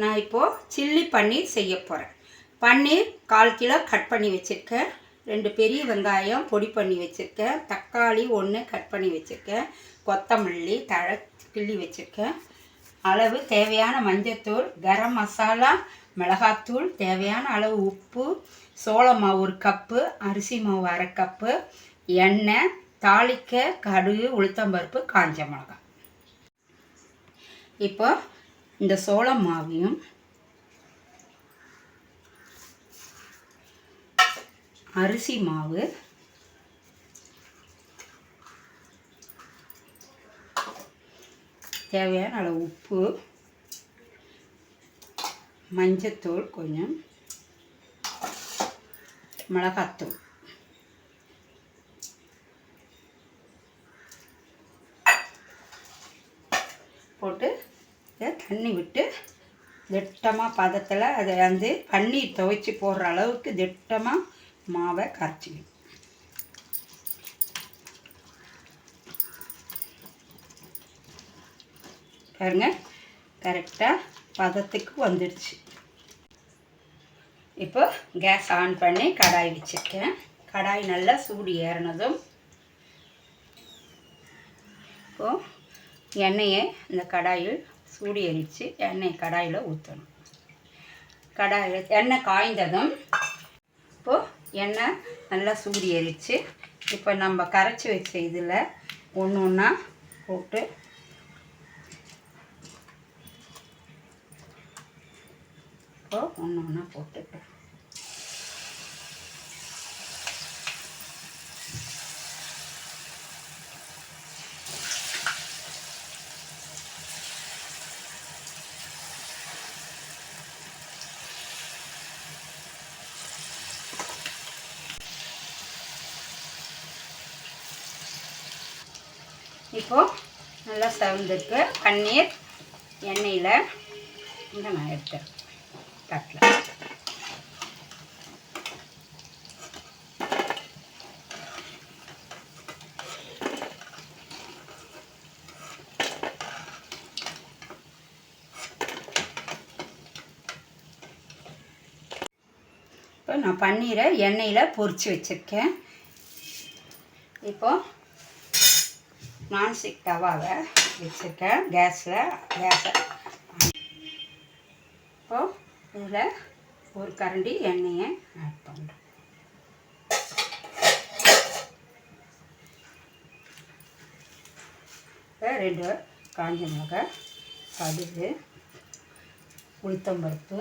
நான் இப்போது சில்லி பன்னீர் செய்ய போகிறேன் பன்னீர் கால் கிலோ கட் பண்ணி வச்சுருக்கேன். ரெண்டு பெரிய வெங்காயம் பொடி பண்ணி வச்சுருக்கேன். தக்காளி ஒன்று கட் பண்ணி வச்சுருக்கேன். கொத்தமல்லி தழை கிள்ளி வச்சுருக்கேன். அளவு தேவையான மஞ்சத்தூள் கரம் மசாலா மிளகாத்தூள் தேவையான அளவு உப்பு சோள மாவு ஒரு கப்பு அரிசி மாவு அரை கப்பு எண்ணெய் தாளிக்க கடுகு உளுத்தம்பருப்பு காஞ்ச மிளகாய். இப்போ இந்த சோளம் மாவையும் அரிசி மாவு தேவையான அளவு உப்பு மஞ்சத்தூள் கொஞ்சம் மிளகாத்தூள் போட்டு இதை தண்ணி விட்டு திட்டமாக பதத்தில் அதை வந்து பன்னீர் துவைச்சி போடுற அளவுக்கு திட்டமாக மாவை கரைச்சிக்கணும். பாருங்க கரெக்டாக பதத்துக்கு வந்துடுச்சு. இப்போ கேஸ் ஆன் பண்ணி கடாய் வச்சுருக்கேன். கடாய் நல்லா சூடு ஏறினதும் இப்போது எண்ணெயை இந்த கடாயில் சூடு எரித்து எண்ணெய் கடாயில் ஊற்றணும் கடாயில் எண்ணெய் காய்ந்ததும் இப்போது எண்ணெய் நல்லா சூடு எரித்து இப்போ நம்ம கரைச்சி வச்ச இதில் ஒன்று ஒன்றா போட்டு இப்போ ஒன்று ஒன்றா போட்டுக்கிறேன் இப்போது நல்லா செவந்திருக்கு பன்னீர் எண்ணெயில் இந்த நான் எடுத்தேன் தட்டில். இப்போ நான் பன்னீரை எண்ணெயில் பொரித்து வச்சுருக்கேன். இப்போது நான்ஸ்டிக் தவாவை வச்சுருக்கேன். கேஸில் கேஸை. இப்போது இதில் ஒரு கரண்டி எண்ணெயை ஆட் பண்ணுறேன் ரெண்டு காஞ்ச மிளகாய் கடுகு உளுத்தம்பருப்பு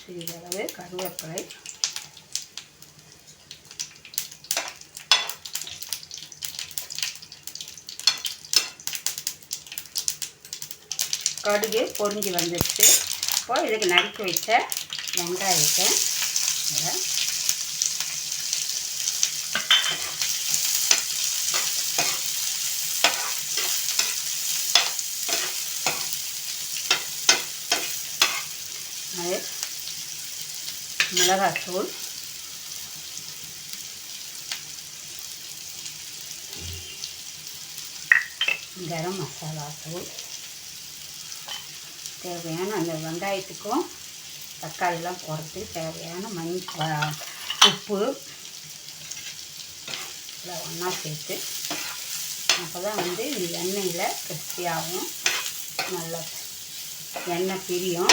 சிறிதளவு கருவேப்பிலை கடுகு பொரிஞ்சு வந்துடுச்சு. இப்போ இதுக்கு நறுக்கி வச்ச வெங்காயத்தை இதை அது மிளகாத்தூள். கரம் மசாலா தூள் தேவையான அந்த வெங்காயத்துக்கும் தக்காளிலாம் போடுறதுக்கு தேவையான மண் உப்பு எல்லாம் ஒன்றா சேர்த்து அப்போ தான் வந்து இந்த எண்ணெயில் கிறிஸ்பியாகும் நல்லா எண்ணெய் பிரியும்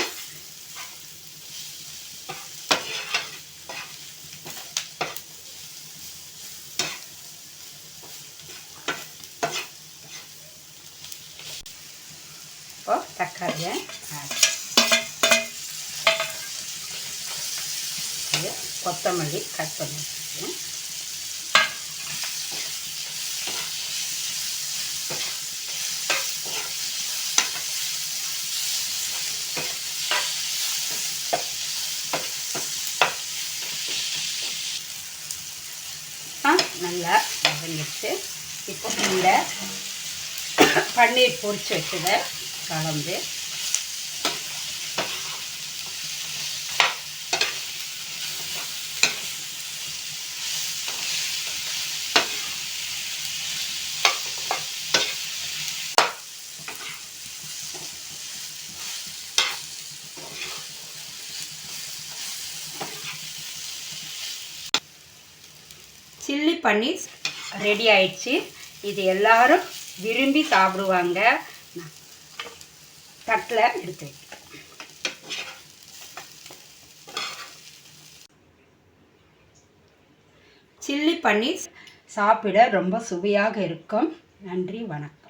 இப்போ தக்காளியை. கொத்தமல்லி கட் பண்ணி ஆ நல்லா வதங்கிடுச்சு. இப்போ இந்த பன்னீர் பொரிச்சு வச்சதை கலந்து சில்லி பன்னீர் ரெடி ஆயிடுச்சு. இது எல்லாரும் விரும்பி சாப்பிடுவாங்க. தட்டில் எடுத்து வைக்கிறேன் சில்லி பன்னீர் சாப்பிட ரொம்ப சுவையாக இருக்கும். நன்றி வணக்கம்.